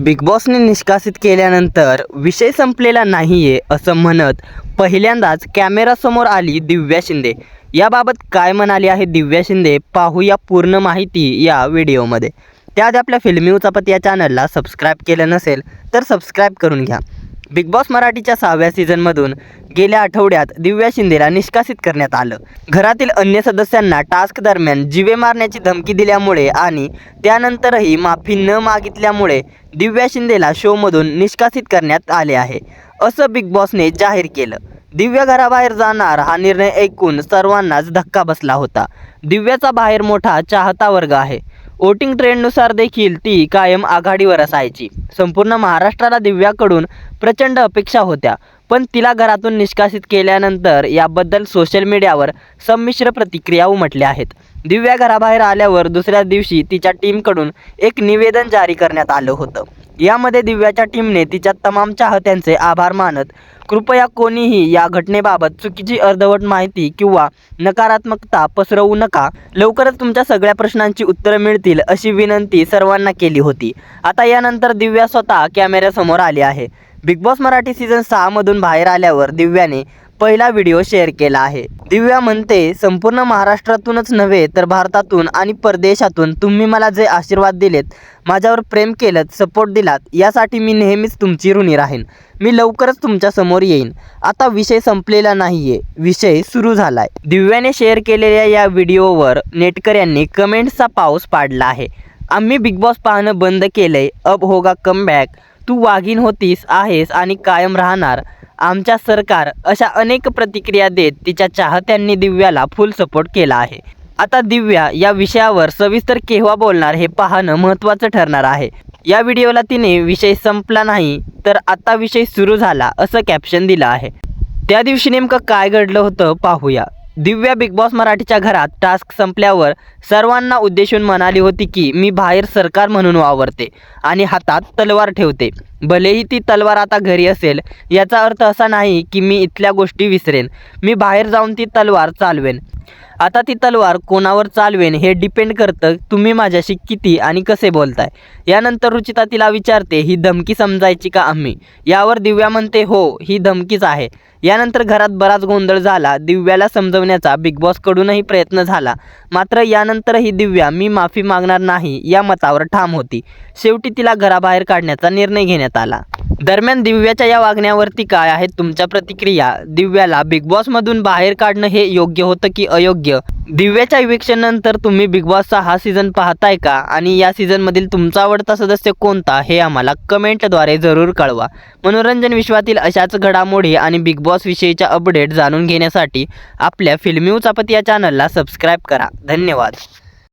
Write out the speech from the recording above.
Big बॉसने निष्कासित केल्यानंतर विषय संपलेला नाहीये असं म्हणत पहिल्यांदाच कॅमेरासमोर आली दिव्या शिंदे. याबाबत काय म्हणाली आहे दिव्या शिंदे पाहूया पूर्ण माहिती या व्हिडिओमध्ये. त्याआधी आपल्या फिल्मी उचापत या चॅनलला सबस्क्राईब केलं नसेल तर सबस्क्राईब करून घ्या. बिग बॉस मराठीच्या सहाव्या सीझनमधून गेल्या आठवड्यात दिव्या शिंदेला निष्कासित करण्यात आलं. घरातील अन्य सदस्यांना टास्क दरम्यान जिवे मारण्याची धमकी दिल्यामुळे आणि त्यानंतरही माफी न मागितल्यामुळे दिव्या शिंदेला शोमधून निष्कासित करण्यात आले आहे. असं बिग बॉसने जाहीर केलं. दिव्या घराबाहेर जाणार हा निर्णय ऐकून सर्वांनाच धक्का बसला होता. दिव्याचा बाहेर मोठा चाहता वर्ग आहे. वोटिंग ट्रेंडनुसार देखील ती कायम आघाडीवर असायची. संपूर्ण महाराष्ट्राला दिव्याकडून प्रचंड अपेक्षा होत्या. पण तिला घरातून निष्कासित केल्यानंतर याबद्दल सोशल मीडियावर संमिश्र प्रतिक्रिया उमटल्या आहेत. दिव्या घराबाहेर आल्यावर दुसऱ्या दिवशी तिच्या टीमकडून एक निवेदन जारी करण्यात आलं होतं. यामध्ये दिव्याच्या टीमने तिच्या तमाम चाहत्यांचे आभार मानत कृपया कोणीही या घटनेबाबत चुकीची अर्धवट माहिती किंवा नकारात्मकता पसरवू नका. लवकरच तुमच्या सगळ्या प्रश्नांची उत्तरं मिळतील अशी विनंती सर्वांना केली होती. आता यानंतर दिव्या स्वतः कॅमेऱ्यासमोर आली आहे. बिग बॉस मराठी सीझन सहामधून बाहेर आल्यावर दिव्याने पहिला व्हिडिओ शेअर केला आहे. दिव्या म्हणते संपूर्ण महाराष्ट्रातूनच नव्हे तर भारतातून आणि परदेशातून तुम्ही मला जे आशीर्वाद दिलेत माझ्यावर प्रेम केलं सपोर्ट दिलात यासाठी मी नेहमीच तुमची ऋणी राहीन. मी लवकरच तुमच्यासमोर येईन. आता विषय संपलेला नाहीये. विषय सुरू झालाय. दिव्याने शेअर केलेल्या या व्हिडिओवर नेटकऱ्यांनी कमेंट्सचा पाऊस पाडला आहे. आम्ही बिग बॉस पाहणं बंद केलंय. अब होगा कमबॅक तू वाघीण होतीस आहेस आणि कायम राहणार. आमच्या सरकार अशा अनेक प्रतिक्रिया देत तिच्या चाहत्यांनी दिव्याला फुल सपोर्ट केला आहे. आता दिव्या या विषयावर सविस्तर केव्हा बोलणार हे पाहणं महत्त्वाचं ठरणार आहे. या व्हिडिओला तिने विषय संपला नाही तर आता विषय सुरू झाला असं कॅप्शन दिलं आहे. त्या दिवशी नेमकं काय घडलं होतं पाहूया. दिव्या बिग बॉस मराठीच्या घरात टास्क संपल्यावर सर्वांना उद्देशून म्हणाली होती की मी बाहेर सरकार म्हणून वावरते आणि हातात तलवार ठेवते. भलेही ती तलवार आता घरी असेल याचा अर्थ असा नाही की मी इथल्या गोष्टी विसरेन. मी बाहेर जाऊन ती तलवार चालवेन. आता ती तलवार कोणावर चालवेन हे डिपेंड करतं तुम्ही माझ्याशी किती आणि कसे बोलताय. यानंतर रुचिता तिला विचारते ही धमकी समजायची का आम्ही? यावर दिव्या म्हणते हो ही धमकीच आहे. यानंतर घरात बराच गोंधळ झाला. दिव्याला समजवण्याचा बिग बॉसकडूनही प्रयत्न झाला. मात्र यानंतरही दिव्या मी माफी मागणार नाही या मतावर ठाम होती. शेवटी तिला घराबाहेर काढण्याचा निर्णय घेण्यात आला. दरम्यान दिव्याच्या या वागण्यावरती काय आहेत तुमच्या प्रतिक्रिया? दिव्याला बिग बॉसमधून बाहेर काढणं हे योग्य होतं की अयोग्य? दिव्याच्या इविक्शन तुम्ही बिग बॉसचा हा सीझन पाहताय का? आणि या सीझनमधील तुमचा आवडता सदस्य कोणता हे आम्हाला कमेंटद्वारे जरूर कळवा. मनोरंजन विश्वातील अशाच घडामोडी आणि बिग बॉस विषयीच्या अपडेट जाणून घेण्यासाठी आपल्या फिल्मी उचापत या चॅनलला सबस्क्राईब करा. धन्यवाद.